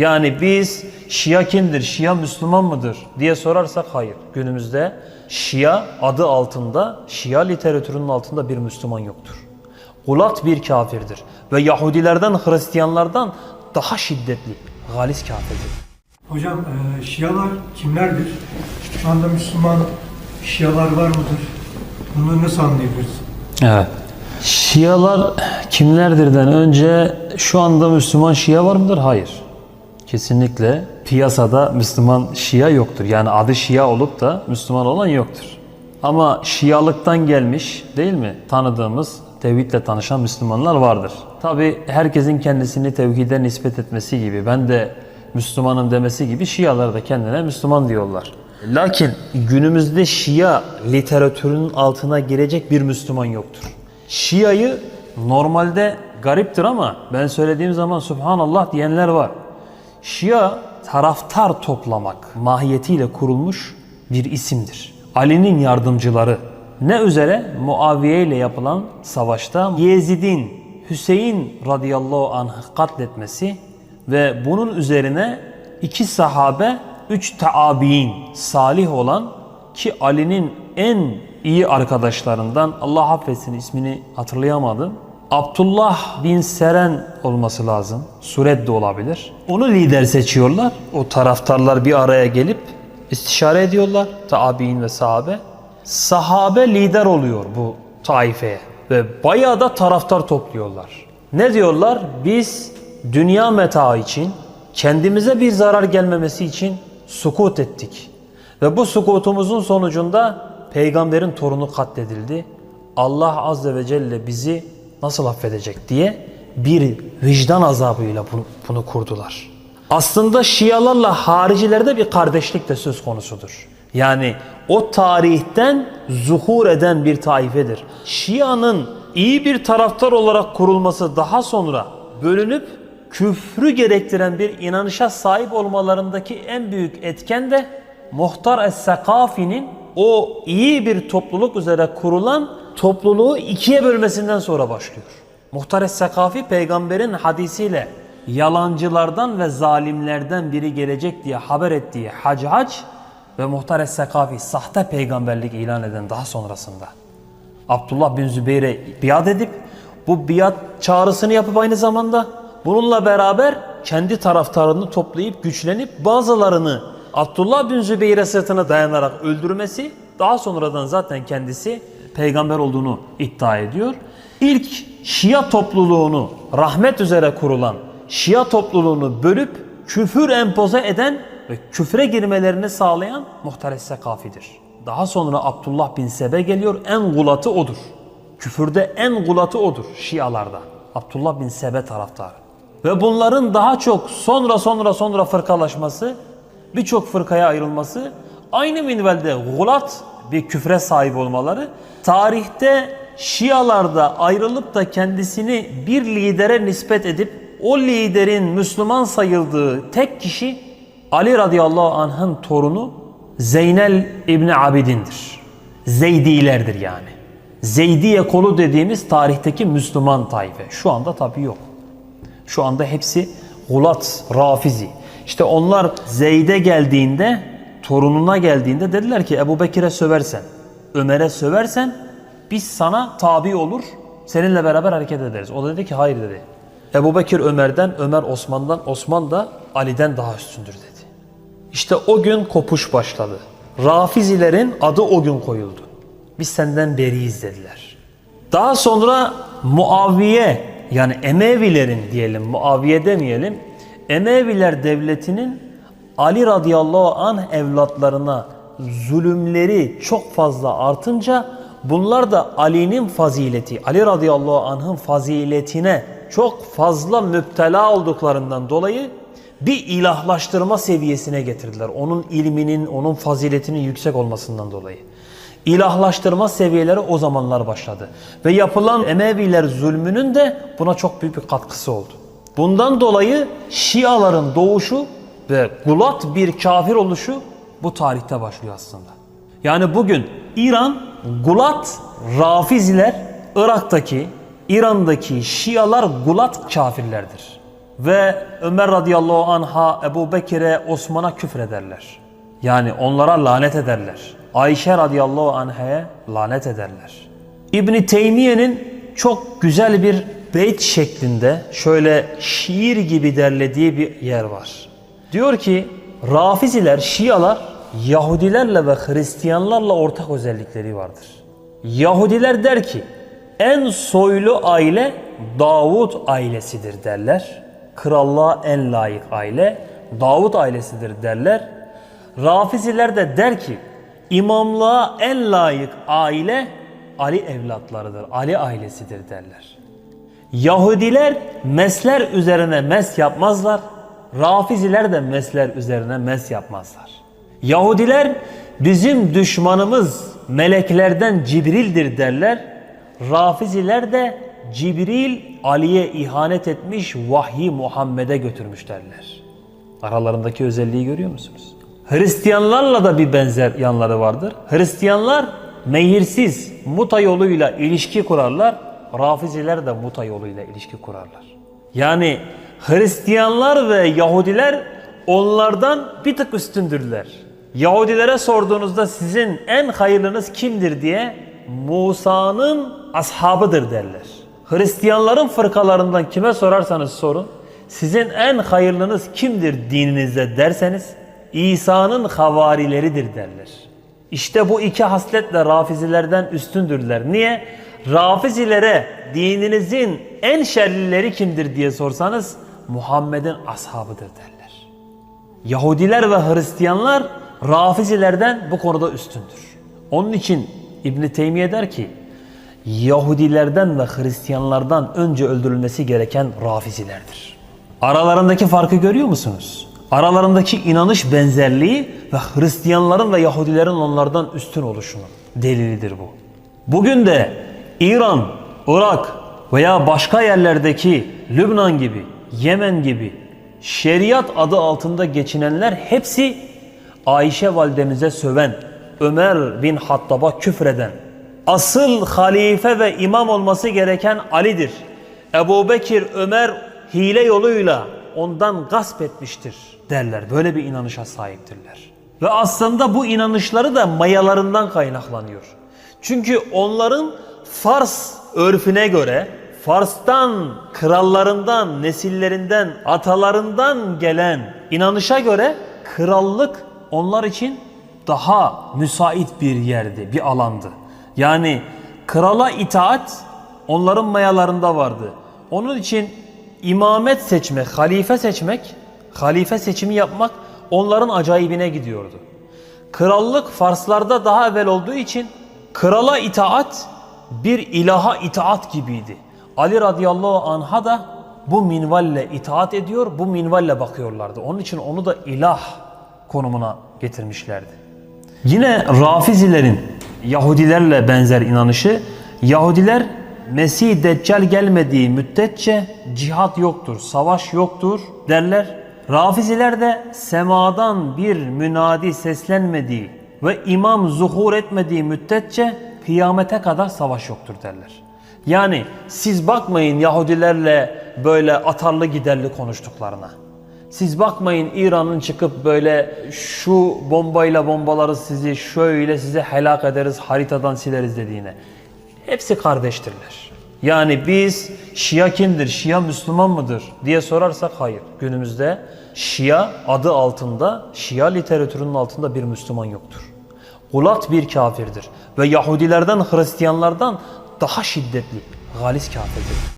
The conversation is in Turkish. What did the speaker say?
Yani biz Şia kimdir, Şia Müslüman mıdır diye sorarsak hayır. Günümüzde Şia adı altında, Şia literatürünün altında bir Müslüman yoktur. Gulat bir kafirdir ve Yahudilerden, Hristiyanlardan daha şiddetli, galis kafirdir. Hocam e, Şialar kimlerdir? Şu anda Müslüman Şialar var mıdır? Bunları nasıl anlayabiliriz? Evet. Şialar kimlerdirden önce şu anda Müslüman Şia var mıdır? Hayır. Kesinlikle piyasada Müslüman Şia yoktur. Yani adı Şia olup da Müslüman olan yoktur. Ama Şialıktan gelmiş değil mi? Tanıdığımız tevhidle tanışan Müslümanlar vardır. Tabi herkesin kendisini tevhide nispet etmesi gibi ben de Müslümanım demesi gibi Şialar da kendine Müslüman diyorlar. Lakin günümüzde Şia literatürünün altına girecek bir Müslüman yoktur. Şia'yı normalde gariptir ama ben söylediğim zaman Subhanallah diyenler var. Şia taraftar toplamak mahiyetiyle kurulmuş bir isimdir. Ali'nin yardımcıları ne üzere Muaviye ile yapılan savaşta Yezid'in Hüseyin radıyallahu anh'ı katletmesi ve bunun üzerine iki sahabe, üç taabiin salih olan ki Ali'nin en iyi arkadaşlarından Allah affetsin ismini hatırlayamadım. Abdullah bin Seren olması lazım. Sured de olabilir. Onu lider seçiyorlar. O taraftarlar bir araya gelip istişare ediyorlar. Tabi'in ve sahabe. Sahabe lider oluyor bu taifeye. Ve bayağı da taraftar topluyorlar. Ne diyorlar? Biz dünya meta için, kendimize bir zarar gelmemesi için sukut ettik. Ve bu sukutumuzun sonucunda peygamberin torunu katledildi. Allah azze ve celle bizi nasıl affedecek diye bir vicdan azabıyla bunu, bunu kurdular. Aslında Şialarla haricilerde bir kardeşlik de söz konusudur. Yani o tarihten zuhur eden bir taifedir. Şia'nın iyi bir taraftar olarak kurulması daha sonra bölünüp küfrü gerektiren bir inanışa sahip olmalarındaki en büyük etken de Muhtar Es-Sakafi'nin o iyi bir topluluk üzere kurulan topluluğu ikiye bölmesinden sonra başlıyor. Muhtar Es-Sakafi peygamberin hadisiyle yalancılardan ve zalimlerden biri gelecek diye haber ettiği Hac Hac ve Muhtar Es-Sakafi sahte peygamberlik ilan eden daha sonrasında Abdullah bin Zübeyir'e biat edip bu biat çağrısını yapıp aynı zamanda bununla beraber kendi taraftarını toplayıp güçlenip bazılarını Abdullah bin Zübeyir'e sırtına dayanarak öldürmesi daha sonradan zaten kendisi peygamber olduğunu iddia ediyor. İlk Şia topluluğunu rahmet üzere kurulan Şia topluluğunu bölüp küfür empoze eden ve küfre girmelerini sağlayan Muhtar Sekafi'dir. Daha sonra Abdullah bin Sebe geliyor. En gulatı odur. Küfürde en gulatı odur Şialarda. Abdullah bin Sebe taraftarı. Ve bunların daha çok sonra sonra sonra fırkalaşması, birçok fırkaya ayrılması, aynı minvalde gulat bir küfre sahip olmaları, tarihte Şialarda ayrılıp da kendisini bir lidere nispet edip o liderin Müslüman sayıldığı tek kişi Ali radıyallahu anh'ın torunu Zeynel İbni Abidin'dir. Zeydilerdir yani. Zeydiye kolu dediğimiz tarihteki Müslüman tayfe. Şu anda tabii yok. Şu anda hepsi Gulat, Rafizi. İşte onlar Zeyd'e geldiğinde, torununa geldiğinde dediler ki Ebu Bekir'e söversen, Ömer'e söversen biz sana tabi olur, seninle beraber hareket ederiz. O da dedi ki hayır dedi. Ebu Bekir Ömer'den, Ömer Osman'dan, Osman da Ali'den daha üstündür dedi. İşte o gün kopuş başladı. Rafizilerin adı o gün koyuldu. Biz senden beriyiz dediler. Daha sonra Muaviye yani Emevilerin diyelim Muaviye demeyelim. Emeviler devletinin Ali radıyallahu anh evlatlarına zulümleri çok fazla artınca bunlar da Ali'nin fazileti, Ali radıyallahu anh'ın faziletine çok fazla müptela olduklarından dolayı bir ilahlaştırma seviyesine getirdiler. Onun ilminin, onun faziletinin yüksek olmasından dolayı. İlahlaştırma seviyeleri o zamanlar başladı. Ve yapılan Emeviler zulmünün de buna çok büyük bir katkısı oldu. Bundan dolayı Şiaların doğuşu ve gulat bir kafir oluşu bu tarihte başlıyor aslında. Yani bugün İran, gulat, rafiziler, Irak'taki, İran'daki Şialar gulat kafirlerdir. Ve Ömer radıyallahu anha Ebu Bekir'e Osman'a küfrederler. Yani onlara lanet ederler. Ayşe radıyallahu anh'a lanet ederler. İbni Teymiye'nin çok güzel bir beyt şeklinde şöyle şiir gibi derlediği bir yer var. Diyor ki Rafiziler, Şialar Yahudilerle ve Hristiyanlarla ortak özellikleri vardır. Yahudiler der ki en soylu aile Davut ailesidir derler. Krallığa en layık aile Davut ailesidir derler. Rafiziler de der ki imamlığa en layık aile Ali evlatlarıdır, Ali ailesidir derler. Yahudiler mesler üzerine mes yapmazlar. Rafiziler de mesler üzerine mes yapmazlar. Yahudiler bizim düşmanımız meleklerden Cibril'dir derler. Rafiziler de Cibril Ali'ye ihanet etmiş vahyi Muhammed'e götürmüş derler. Aralarındaki özelliği görüyor musunuz? Hristiyanlarla da bir benzer yanları vardır. Hristiyanlar meyirsiz muta yoluyla ilişki kurarlar. Rafiziler de muta yoluyla ilişki kurarlar. Yani Hristiyanlar ve Yahudiler onlardan bir tık üstündürler. Yahudilere sorduğunuzda sizin en hayırlınız kimdir diye Musa'nın ashabıdır derler. Hristiyanların fırkalarından kime sorarsanız sorun sizin en hayırlınız kimdir dininizde derseniz İsa'nın havarileridir derler. İşte bu iki hasletle rafizilerden üstündürler. Niye? Rafizilere dininizin en şerlileri kimdir diye sorsanız Muhammed'in ashabıdır derler. Yahudiler ve Hristiyanlar Rafizilerden bu konuda üstündür. Onun için İbn Teymiye der ki Yahudilerden ve Hristiyanlardan önce öldürülmesi gereken Rafizilerdir. Aralarındaki farkı görüyor musunuz? Aralarındaki inanış benzerliği ve Hristiyanların ve Yahudilerin onlardan üstün oluşunun delilidir bu. Bugün de İran, Irak veya başka yerlerdeki Lübnan gibi, Yemen gibi şeriat adı altında geçinenler hepsi Ayşe validemize söven, Ömer bin Hattab'a küfreden, asıl halife ve imam olması gereken Ali'dir. Ebu Bekir, Ömer hile yoluyla ondan gasp etmiştir derler. Böyle bir inanışa sahiptirler. Ve aslında bu inanışları da mayalarından kaynaklanıyor. Çünkü onların Fars örfüne göre Fars'tan, krallarından, nesillerinden, atalarından gelen inanışa göre krallık onlar için daha müsait bir yerdi, bir alandı. Yani krala itaat onların mayalarında vardı. Onun için imamet seçmek, halife seçmek, halife seçimi yapmak onların acayibine gidiyordu. Krallık Farslarda daha evvel olduğu için krala itaat bir ilaha itaat gibiydi. Ali radıyallahu anha da bu minvalle itaat ediyor, bu minvalle bakıyorlardı. Onun için onu da ilah konumuna getirmişlerdi. Yine Rafizilerin Yahudilerle benzer inanışı, Yahudiler Mesih Deccal gelmediği müddetçe cihat yoktur, savaş yoktur derler. Rafiziler de semadan bir münadi seslenmediği ve imam zuhur etmediği müddetçe kıyamete kadar savaş yoktur derler. Yani siz bakmayın Yahudilerle böyle atarlı giderli konuştuklarına. Siz bakmayın İran'ın çıkıp böyle şu bombayla bombaları sizi şöyle size helak ederiz haritadan sileriz dediğine. Hepsi kardeştirler. Yani biz Şia kimdir, Şia Müslüman mıdır diye sorarsak hayır. Günümüzde Şia adı altında, Şia literatürünün altında bir Müslüman yoktur. Ulat bir kafirdir ve Yahudilerden, Hristiyanlardan daha şiddetli, galis kafirdir.